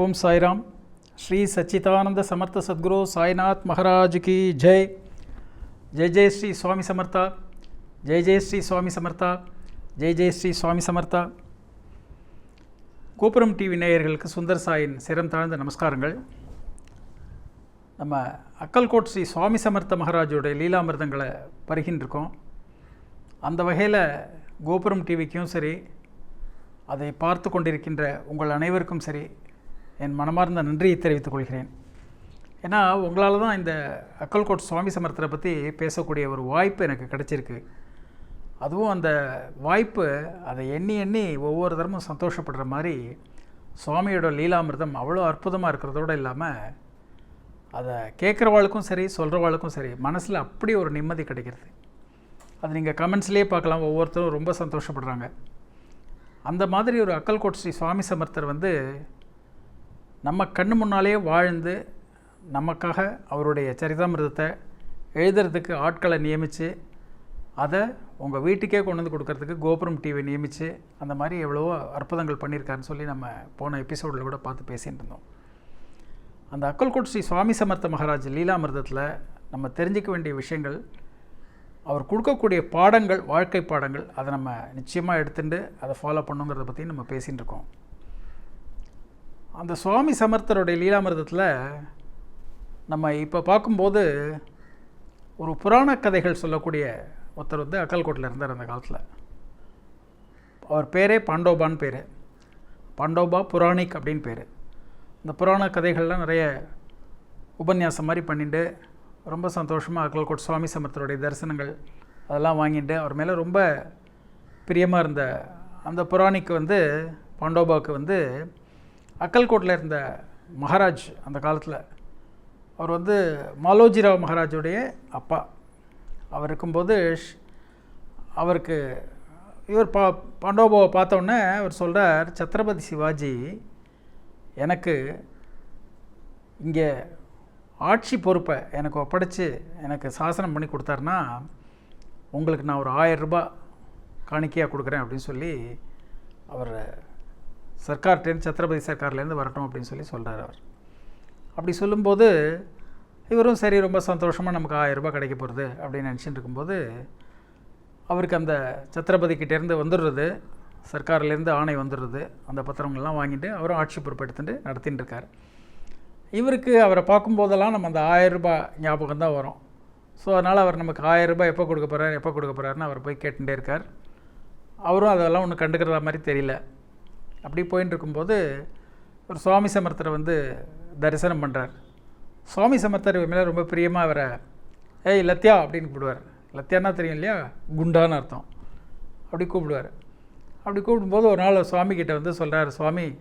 ஓம் சாய்ராம். ஸ்ரீ சச்சிதானந்த சமர்த்த சத்குரு சாய்நாத் மகாராஜ் கி ஜெய். ஜெய் ஜெய் ஸ்ரீ சுவாமி சமர்த்தா. ஜெய் ஜெய் ஸ்ரீ சுவாமி சமர்த்தா. ஜெய் ஜெய் ஸ்ரீ சுவாமி சமர்த்தா. கோபுரம் டிவி நேயர்களுக்கு சுந்தர் சாயின் சிரம் தாழ்ந்த நமஸ்காரங்கள். நம்ம அக்கல்கோட் ஸ்ரீ சுவாமி சமர்த்த மகாராஜோடைய லீலாமிர்தங்களை பருகின்றிருக்கோம். அந்த வகையில் கோபுரம் டிவிக்கும் சரி அதை பார்த்து கொண்டிருக்கின்ற உங்கள் அனைவருக்கும் சரி என் மனமார்ந்த நன்றியை தெரிவித்துக் கொள்கிறேன். ஏன்னா உங்களால் தான் இந்த அக்கல்கோட் சுவாமி சமர்த்தரை பற்றி பேசக்கூடிய ஒரு வாய்ப்பு எனக்கு கிடச்சிருக்கு. அதுவும் அந்த வாய்ப்பு அதை எண்ணி எண்ணி ஒவ்வொரு தரமும் சந்தோஷப்படுற மாதிரி சுவாமியோட லீலாமிர்தம் அவ்வளோ அற்புதமாக இருக்கிறதோடு இல்லாமல் அதை கேட்குறவாளுக்கும் சரி சொல்கிறவாளுக்கும் சரி மனசில் அப்படி ஒரு நிம்மதி கிடைக்கிறது. அது நீங்கள் கமெண்ட்ஸ்லேயே பார்க்கலாம் ஒவ்வொருத்தரும் ரொம்ப சந்தோஷப்படுறாங்க. அந்த மாதிரி ஒரு அக்கல்கோட் ஸ்ரீ சுவாமி சமர்த்தர் வந்து நம்ம கண்ணு முன்னாலே வாழ்ந்து நமக்காக அவருடைய சரிதாமிரதத்தை எழுதுறதுக்கு ஆட்களை நியமித்து அதை உங்கள் வீட்டுக்கே கொண்டு வந்து கொடுக்கறதுக்கு கோபுரம் டிவி நியமித்து அந்த மாதிரி எவ்வளவோ அற்புதங்கள் பண்ணியிருக்காருன்னு சொல்லி நம்ம போன எபிசோடில் கூட பார்த்து பேசிகிட்டு இருந்தோம் அந்த அக்கல்கோட் ஸ்ரீ சுவாமி சமர்த்த மகாராஜ் லீலாமிர்தத்தில் நம்ம தெரிஞ்சிக்க வேண்டிய விஷயங்கள் அவர் கொடுக்கக்கூடிய பாடங்கள் வாழ்க்கை பாடங்கள் அதை நம்ம நிச்சயமாக எடுத்துட்டு அதை ஃபாலோ பண்ணுங்கிறத பற்றி நம்ம பேசிகிட்டு இருக்கோம் அந்த சுவாமி சமர்த்தருடைய லீலாமிரதத்தில் நம்ம இப்போ பார்க்கும்போது ஒரு புராண கதைகள் சொல்லக்கூடிய ஒருத்தர் வந்து அக்கல்கோட்டில் இருந்தார் அந்த காலத்தில். அவர் பேரே பாண்டோபான்னு பேர். பாண்டோபா புராணிக் அப்படின்னு பேர். இந்த புராண கதைகள்லாம் நிறைய உபன்யாசம் மாதிரி பண்ணிட்டு ரொம்ப சந்தோஷமாக அக்கல்கோட் சுவாமி சமர்த்தருடைய தரிசனங்கள் அதெல்லாம் வாங்கிட்டு அவர் மேலே ரொம்ப பிரியமாக இருந்த அந்த புராணிக்கு வந்து பாண்டோபாவுக்கு வந்து அக்கல்கோட்டில் இருந்த மகாராஜ் அந்த காலத்தில் அவர் வந்து மாலோஜிராவ் மகாராஜுடைய அப்பா. அவர் இருக்கும்போது அவருக்கு இவர் பா பாண்டோபாவை பார்த்தோன்னே அவர் சொல்கிறார் சத்ரபதி சிவாஜி எனக்கு இங்கே ஆட்சி பொறுப்பை எனக்கு ஒப்படைச்சு எனக்கு சாசனம் பண்ணி கொடுத்தாருன்னா உங்களுக்கு நான் ஒரு ஆயிரம் ரூபாய் காணிக்கையாக கொடுக்குறேன் அப்படின்னு சொல்லி அவர் சர்க்கார்ட்டேருந்து சத்ரபதி சர்க்கார்லேருந்து வரட்டும் அப்படின்னு சொல்லி சொல்கிறார் அவர். அப்படி சொல்லும்போது இவரும் சரி ரொம்ப சந்தோஷமாக நமக்கு ஆயிரரூபா கிடைக்க போகிறது அப்படின்னு நினச்சிட்டு இருக்கும்போது அவருக்கு அந்த சத்ரபதி கிட்டேருந்து வந்துடுறது சர்க்கார்லேருந்து ஆணை வந்துடுறது அந்த பத்திரங்கள்லாம் வாங்கிட்டு அவரும் ஆட்சி பொறுப்பு எடுத்துட்டு நடத்தின்னு இருக்கார். இவருக்கு அவரை பார்க்கும்போதெல்லாம் நம்ம அந்த ஆயிரரூபா ஞாபகம் தான் வரும். ஸோ அதனால் அவர் நமக்கு ஆயிரரூபா எப்போ கொடுக்க போகிறார் எப்போ கொடுக்க போகிறாருன்னு அவர் போய் கேட்டுகிட்டே இருக்கார். அவரும் அதெல்லாம் ஒன்றும் கண்டுக்கிறதா மாதிரி தெரியல. அப்படி போயின்னு இருக்கும்போது ஒரு சுவாமி சமர்த்தரை வந்து தரிசனம் பண்ணுறார் சுவாமி சமர்த்தர் மேலே ரொம்ப பிரியமாக அவரை ஏய் லத்யா அப்படின்னு கூப்பிடுவார். லத்யானா தெரியும் இல்லையா? குண்டான்னு அர்த்தம். அப்படி கூப்பிடுவார். அப்படி கூப்பிடும்போது ஒரு நாள் சுவாமி கிட்டே வந்து சொல்கிறார் சுவாமி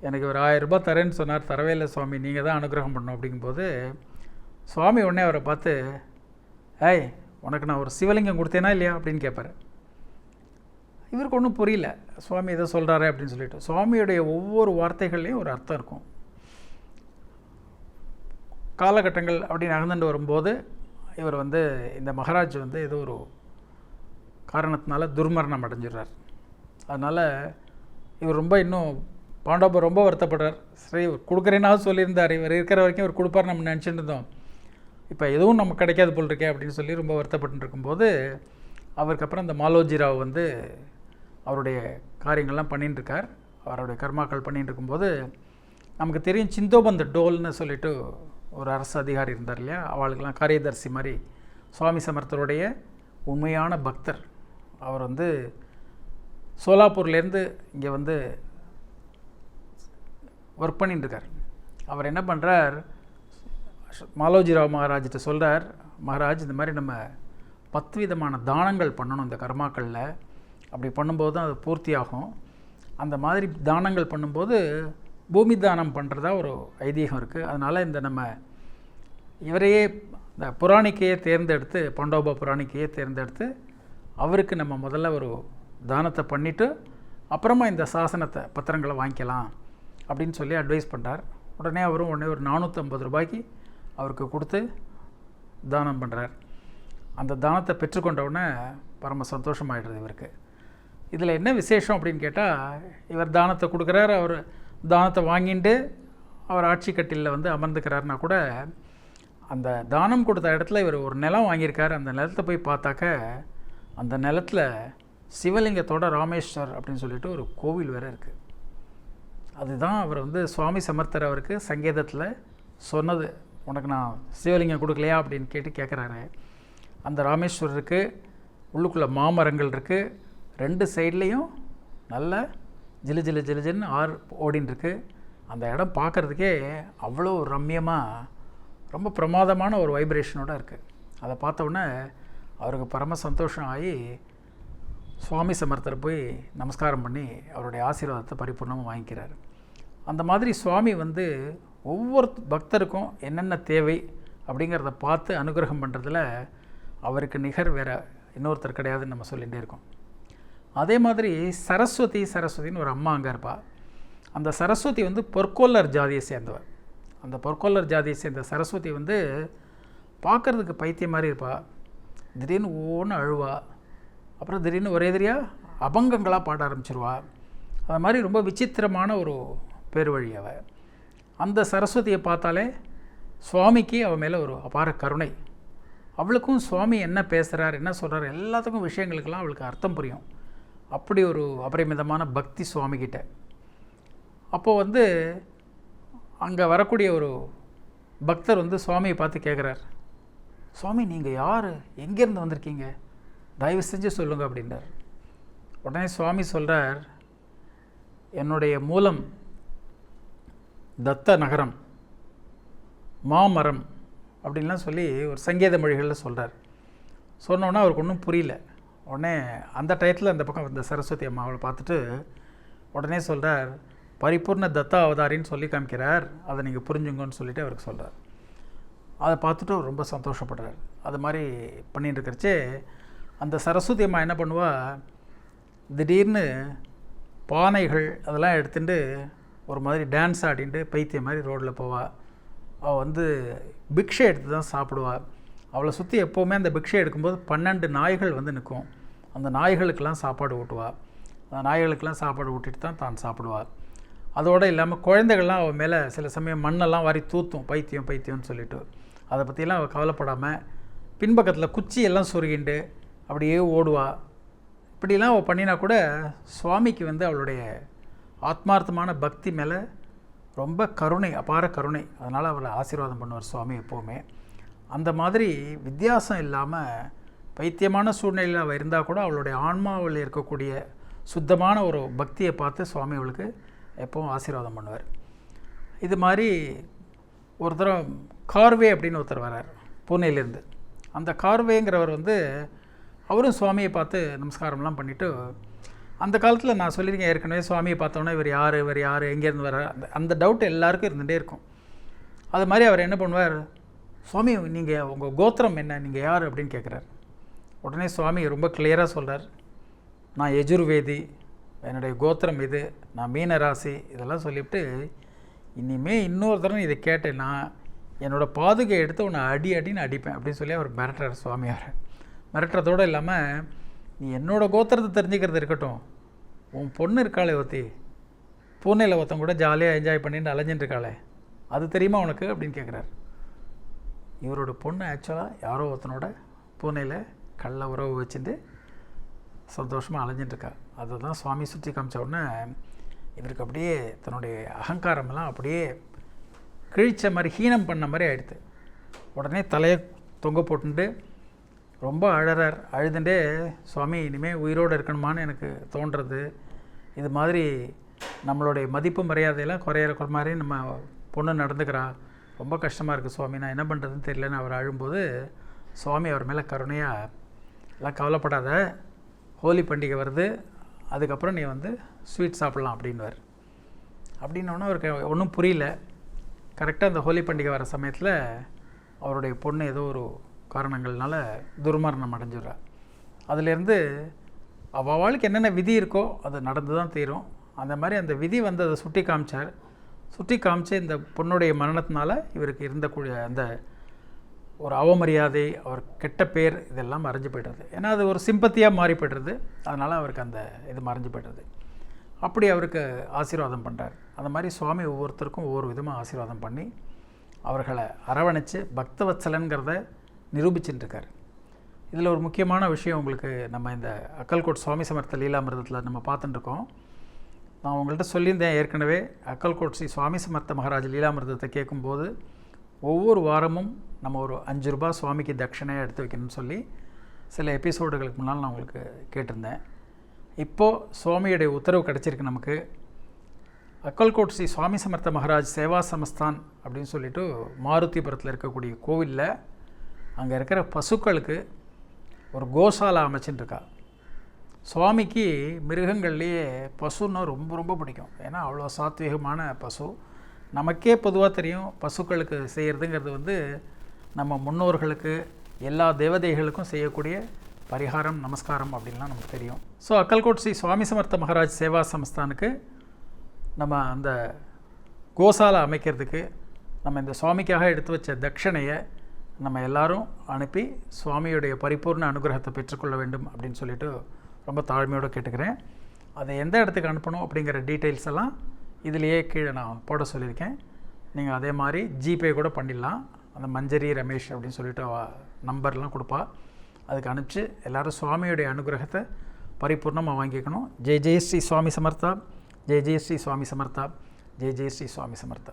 எனக்கு ஒரு ஆயிரம் ரூபாய் தரேன்னு சொன்னார். தரவே இல்லை சுவாமி. நீங்கள் தான் அனுகிரகம் பண்ணணும். அப்படிங்கும்போது சுவாமி உடனே அவரை பார்த்து ஏய் உனக்கு நான் ஒரு சிவலிங்கம் கொடுத்தேனா இல்லையா? அப்படின்னு கேட்பார் இவருக்கு ஒன்றும் புரியல. சுவாமி இதை சொல்கிறாரு அப்படின்னு சொல்லிட்டு. சுவாமியுடைய ஒவ்வொரு வார்த்தைகள்லேயும் ஒரு அர்த்தம் இருக்கும். காலகட்டங்கள் அப்படி நகர்ந்துட்டு வரும்போது இவர் வந்து இந்த மகாராஜ் வந்து ஏதோ ஒரு காரணத்தினால துர்மரணம் அடைஞ்சிடுறார். அதனால் இவர் ரொம்ப இன்னும் பாண்டவர் ரொம்ப வருத்தப்படுறார். சரி கொடுக்குறேன்னாவது சொல்லியிருந்தார். இவர் இருக்கிற வரைக்கும் இவர் கொடுப்பார் நம்ம நினச்சிட்டு இருந்தோம். இப்போ எதுவும் நமக்கு கிடைக்காது போல் இருக்கே அப்படின்னு சொல்லி ரொம்ப வருத்தப்பட்டு இருக்கும்போது அவருக்கு அப்புறம் இந்த மாலோஜிராவ் வந்து அவருடைய காரியங்கள்லாம் பண்ணிட்டுருக்கார் அவருடைய கர்மாக்கள் பண்ணிட்டு இருக்கும்போது நமக்கு தெரியும் சிந்தோபந்த டோல்னு சொல்லிட்டு ஒரு அரசு அதிகாரி இருந்தார் இல்லையா? அவளுக்கெல்லாம் காரியதர்சி மாதிரி சுவாமி சமர்த்தருடைய உண்மையான பக்தர். அவர் வந்து சோலாப்பூர்லேருந்து இங்கே வந்து ஒர்க் பண்ணிட்டுருக்கார் அவர் என்ன பண்ணுறார் மாலோஜிராவ் மகாராஜிட்ட சொல்கிறார் மகாராஜ் இந்த மாதிரி நம்ம பத்து விதமான தானங்கள் பண்ணணும் இந்த கர்மாக்களில். அப்படி பண்ணும்போது தான் அது பூர்த்தியாகும். அந்த மாதிரி தானங்கள் பண்ணும்போது பூமி தானம் பண்ணுறதா ஒரு ஐதீகம் இருக்குது அதனால் இந்த நம்ம இவரையே இந்த புராணிக்கையே தேர்ந்தெடுத்து பண்டோபா புராணிக்கையே தேர்ந்தெடுத்து அவருக்கு நம்ம முதல்ல ஒரு தானத்தை பண்ணிவிட்டு அப்புறமா இந்த சாசனத்தை பத்திரங்களை வாங்கிக்கலாம் அப்படின்னு சொல்லி அட்வைஸ் பண்ணுறார் உடனே அவரும் உடனே ஒரு நானூற்றம்பது ரூபாய்க்கு அவருக்கு கொடுத்து தானம் பண்ணுறார் அந்த தானத்தை பெற்றுக்கொண்ட உடனே பரம சந்தோஷமாகிடுது இவருக்கு. இதில் என்ன விசேஷம் அப்படின்னு கேட்டால் இவர் தானத்தை கொடுக்குறார் அவர் தானத்தை வாங்கிட்டு அவர் ஆட்சி கட்டிலில் வந்து அமர்ந்துக்கிறாருனா கூட அந்த தானம் கொடுத்த இடத்துல இவர் ஒரு நிலம் வாங்கியிருக்காரு. அந்த நிலத்தை போய் பார்த்தாக்க அந்த நிலத்துல சிவலிங்கத்தோட ராமேஸ்வர் அப்படின்னு சொல்லிட்டு ஒரு கோவில் வேறு இருக்குது அதுதான் அவர் வந்து சுவாமி சமர்த்தர் அவருக்கு சங்கீதத்தில் சொன்னது. உனக்கு நான் சிவலிங்கம் கொடுக்கலையா அப்படின்னு கேட்டு கேட்குறாரு அந்த ராமேஸ்வரருக்கு உள்ளுக்குள்ளே மாமரங்கள் இருக்குது ரெண்டு சைட்லேயும் நல்ல ஜிலு ஜிலு ஜிலு ஜிலுன்னு ஆறு ஓடின்னு அந்த இடம் பார்க்குறதுக்கே அவ்வளோ ரம்யமாக ரொம்ப பிரமாதமான ஒரு வைப்ரேஷனோட இருக்குது அதை பார்த்த உடனே அவருக்கு பரம சந்தோஷம் ஆகி சுவாமி சமர்த்தர் போய் நமஸ்காரம் பண்ணி அவருடைய ஆசீர்வாதத்தை பரிபூர்ணமாக வாங்கிக்கிறார். அந்த மாதிரி சுவாமி வந்து ஒவ்வொரு பக்தருக்கும் என்னென்ன தேவை அப்படிங்கிறத பார்த்து அனுகிரகம் பண்ணுறதுல அவருக்கு நிகர் வேற இன்னொருத்தர் கிடையாதுன்னு நம்ம சொல்லிகிட்டே இருக்கோம். அதே மாதிரி சரஸ்வதி சரஸ்வதின்னு ஒரு அம்மா அங்கே இருப்பா. அந்த சரஸ்வதி வந்து பொற்கொல்லர் ஜாதியை சேர்ந்தவர். அந்த பொற்கொல்லர் ஜாதியை சேர்ந்த சரஸ்வதி வந்து பார்க்குறதுக்கு பைத்தியம் மாதிரி இருப்பா. திடீர்னு ஒவ்வொன்று அழுவா. அப்புறம் திடீர்னு ஒரே எதிரியாக அபங்கங்களாக பாட ஆரம்பிச்சிருவா. அது மாதிரி ரொம்ப விசித்திரமான ஒரு பேர்வழி அவ. அந்த சரஸ்வதியை பார்த்தாலே சுவாமிக்கு அவன் மேலே ஒரு அபார கருணை. அவளுக்கும் சுவாமி என்ன பேசுகிறார் என்ன சொல்கிறார் எல்லாத்துக்கும் விஷயங்களுக்கெல்லாம் அவளுக்கு அர்த்தம் புரியும். அப்படி ஒரு அபரிமிதமான பக்தி சுவாமிகிட்ட. அப்போது வந்து அங்கே வரக்கூடிய ஒரு பக்தர் வந்து சுவாமியை பார்த்து கேட்குறார் சுவாமி நீங்கள் யார்? எங்கேருந்து வந்திருக்கீங்க? தயவு செஞ்சு சொல்லுங்கள் அப்படின்றார். உடனே சுவாமி சொல்கிறார் என்னுடைய மூலம் தத்த நகரம் மாமரம் அப்படின்லாம் சொல்லி ஒரு சங்கீத மொழிகளில் சொல்கிறார் சொன்னோன்னே அவருக்கு ஒன்றும் புரியல. உடனே அந்த டயத்தில் அந்த பக்கம் இந்த சரஸ்வதி அம்மாவை பார்த்துட்டு உடனே சொல்கிறார் பரிபூர்ண தத்தா அவதாரின்னு சொல்லி காமிக்கிறார். அதை நீங்கள் புரிஞ்சுங்கன்னு சொல்லிட்டு அவருக்கு சொல்கிறார் அதை பார்த்துட்டு அவர் ரொம்ப சந்தோஷப்படுறார். அது மாதிரி பண்ணிட்டு இருக்கிறச்சே அந்த சரஸ்வதி அம்மா என்ன பண்ணுவா? திடீர்னு பானைகள் அதெல்லாம் எடுத்துட்டு ஒரு மாதிரி டான்ஸ் ஆடிட்டு பைத்தியம் மாதிரி ரோட்டில் போவாள் அவள் வந்து பிக்ஷை எடுத்து தான் சாப்பிடுவாள் அவளை சுற்றி எப்போவுமே அந்த பிக்ஷை எடுக்கும்போது பன்னெண்டு நாய்கள் வந்து நிற்கும். அந்த நாய்களுக்கெல்லாம் சாப்பாடு ஊட்டுவாள் அந்த நாய்களுக்கெல்லாம் சாப்பாடு ஊட்டிட்டு தான் தான் சாப்பிடுவாள் அதோடு இல்லாமல் குழந்தைகள்லாம் அவள் மேலே சில சமயம் மண்ணெல்லாம் வாரி தூத்தும் பைத்தியம் பைத்தியம்னு சொல்லிட்டு. அதை பற்றிலாம் அவள் கவலைப்படாமல் பின்பக்கத்தில் குச்சி எல்லாம் சொருகிண்டு அப்படியே ஓடுவா. இப்படிலாம் அவள் பண்ணினா கூட சுவாமிக்கு வந்து அவளுடைய ஆத்மார்த்தமான பக்தி மேலே ரொம்ப கருணை அபார கருணை. அதனால் அவளை ஆசீர்வாதம் பண்ணுவார் சுவாமி எப்போவுமே. அந்த மாதிரி வித்தியாசம் இல்லாமல் பைத்தியமான சூழ்நிலையில் அவள் இருந்தால் கூட அவளுடைய ஆன்மாவில் இருக்கக்கூடிய சுத்தமான ஒரு பக்தியை பார்த்து சுவாமி அவளுக்கு எப்பவும் ஆசீர்வாதம் பண்ணுவார். இது மாதிரி ஒரு தரம் கார்வே அப்படின்னு ஒருத்தர் வரார் பூனேலேருந்து அந்த கார்வேங்கிறவர் வந்து அவரும் சுவாமியை பார்த்து நமஸ்காரம்லாம் பண்ணிவிட்டு அந்த காலத்தில் நான் சொல்லியிருக்கேன் ஏற்கனவே சுவாமியை பார்த்தோன்னே இவர் யார் இவர் யார் எங்கேருந்து வர அந்த அந்த டவுட் எல்லாருக்கும் இருந்துகிட்டே இருக்கும். அது மாதிரி அவர் என்ன பண்ணுவார் சுவாமி நீங்கள் உங்கள் கோத்திரம் என்ன? நீங்கள் யார் அப்படின்னு கேட்குறாரு உடனே சுவாமி ரொம்ப கிளியராக சொல்கிறார் நான் எஜுர்வேதி என்னுடைய கோத்திரம் இது நான் மீன ராசி இதெல்லாம் சொல்லிவிட்டு இனிமே இன்னொரு தடவை இதை கேட்டேன்னா என்னோடய பாதுகை எடுத்து உன்னை அடி அடின்னு அடிப்பேன் அப்படின்னு சொல்லி அவர் மிரட்டுறார் சுவாமியார் மிரட்டுறதோடு இல்லாமல் நீ என்னோடய கோத்திரத்தை தெரிஞ்சுக்கிறது இருக்கட்டும். உன் பொண்ணு இருக்காளே ஒத்தி பூனேயில் ஒருத்தன் கூட ஜாலியாக என்ஜாய் பண்ணிட்டு அலைஞ்சிட்டு இருக்காளே. அது தெரியுமா உனக்கு? அப்படின்னு கேட்குறாரு இவரோட பொண்ணு ஆக்சுவலாக யாரோ ஒருத்தனோட பூனேயில் கள்ள உறவு வச்சுட்டு சந்தோஷமாக அலைஞ்சிட்டுருக்கா அதை தான் சுவாமி சுற்றி காமிச்ச உடனே இவருக்கு அப்படியே தன்னுடைய அகங்காரமெல்லாம் அப்படியே கிழிச்ச மாதிரி ஹீனம் பண்ண மாதிரி ஆயிடுது. உடனே தலையை தொங்க போட்டுட்டு ரொம்ப அழறார். அழுதுண்டே சுவாமி இனிமேல் உயிரோடு இருக்கணுமான்னு எனக்கு தோன்றது. இது மாதிரி நம்மளுடைய மதிப்பு மரியாதையெல்லாம் குறையிற மாதிரி நம்ம பொண்ணு நடந்துக்கிறா. ரொம்ப கஷ்டமாக இருக்குது சுவாமி. நான் என்ன பண்ணுறதுன்னு தெரியலன்னு அவர் அழும்போது சுவாமி அவர் மேலே கருணையாக எல்லாம் கவலைப்படாத. ஹோலி பண்டிகை வருது. அதுக்கப்புறம் நீ வந்து ஸ்வீட் சாப்பிட்லாம் அப்படின்வார் அப்படின்னோடனே அவருக்கு ஒன்றும் புரியல. கரெக்டாக அந்த ஹோலி பண்டிகை வர சமயத்தில் அவருடைய பொண்ணு ஏதோ ஒரு காரணங்கள்னால துர்மரணம் அடைஞ்சிடுறா. அதுலேருந்து அவள் வாழ்க்கை என்னென்ன விதி இருக்கோ அது நடந்து தான் தீரும். அந்த மாதிரி அந்த விதி வந்து அதை சுட்டி காமிச்சார். சுற்றி காமிச்சு இந்த பொண்ணுடைய மரணத்தினால இவருக்கு இருந்தக்கூடிய அந்த ஒரு அவமரியாதை அவர் கெட்ட பேர் இதெல்லாம் மறைஞ்சு போய்டுறது. ஏன்னா அது ஒரு சிம்பத்தியாக மாறி போய்டுறது. அதனால் அவருக்கு அந்த இது மறைஞ்சு போய்டுறது. அப்படி அவருக்கு ஆசீர்வாதம் பண்ணுறார் அந்த மாதிரி சுவாமி ஒவ்வொருத்தருக்கும் ஒவ்வொரு விதமாக ஆசீர்வாதம் பண்ணி அவர்களை அரவணைச்சு பக்தவத்சலன்கிறத நிரூபிச்சுட்டுருக்கார். இதில் ஒரு முக்கியமான விஷயம் உங்களுக்கு நம்ம இந்த அக்கல்கோட் சுவாமி சமர்த்த லீலாமிரதத்தில் நம்ம பார்த்துட்டுருக்கோம். இருக்கோம் நான் உங்கள்கிட்ட சொல்லியிருந்தேன் ஏற்கனவே அக்கல்கோட் ஸ்ரீ சுவாமி சமர்த்த மகாராஜ் லீலாமிரதத்தை கேட்கும்போது ஒவ்வொரு வாரமும் நம்ம ஒரு அஞ்சு ரூபா சுவாமிக்கு தட்சிணையாக எடுத்து வைக்கணும்னு சொல்லி சில எபிசோடுகளுக்கு முன்னால் நான் உங்களுக்கு கேட்டிருந்தேன். இப்போது சுவாமியுடைய உத்தரவு கிடச்சிருக்கு நமக்கு. அக்கல்கோட் ஸ்ரீ சுவாமி சமர்த்த மகாராஜ் சேவா சமஸ்தான் அப்படின்னு சொல்லிட்டு மாருதிபுரத்தில் இருக்கக்கூடிய கோவிலில் அங்கே இருக்கிற பசுக்களுக்கு ஒரு கோசாலா அமைச்சுட்டு இருக்கா சுவாமிக்கு மிருகங்கள்லேயே பசுன்னா ரொம்ப ரொம்ப பிடிக்கும். ஏன்னா அவ்வளோ சாத்வீகமான பசு. நமக்கே பொதுவாக தெரியும் பசுக்களுக்கு செய்கிறதுங்கிறது வந்து நம்ம முன்னோர்களுக்கு எல்லா தேவதைகளுக்கும் செய்யக்கூடிய பரிகாரம் நமஸ்காரம் அப்படின்லாம் நமக்கு தெரியும். ஸோ அக்கல்கோட் ஸ்ரீ சுவாமி சமர்த்த மகாராஜ் சேவா சமஸ்தானுக்கு நம்ம அந்த கோசாலை அமைக்கிறதுக்கு நம்ம இந்த சுவாமிக்காக எடுத்து வச்ச தட்சணையை நம்ம எல்லாரும் அனுப்பி சுவாமியுடைய பரிபூர்ண அனுகிரகத்தை பெற்றுக்கொள்ள வேண்டும் அப்படின்னு சொல்லிட்டு ரொம்ப தாழ்மையோடு கேட்டுக்கிறேன். அதை எந்த இடத்துக்கு அனுப்பணும் அப்படிங்கிற டீட்டெயில்ஸ் எல்லாம் இதிலேயே கீழே நான் போட சொல்லியிருக்கேன். நீங்கள் அதே மாதிரி ஜிபே கூட பண்ணிடலாம். அந்த மஞ்சரி ரமேஷ் அப்படின்னு சொல்லிட்டு நம்பர்லாம் கொடுப்பா. அதுக்கு அனுப்பிச்சு எல்லாரும் சுவாமியுடைய அனுகிரகத்தை பரிபூர்ணமாக வாங்கிக்கணும். ஜெய் ஜெய் ஸ்ரீ சுவாமி சமர்த்தா. ஜெய் ஜெய் ஸ்ரீ சுவாமி சமர்த்தா. ஜெய் ஜெய் ஸ்ரீ சுவாமி சமர்த்தா.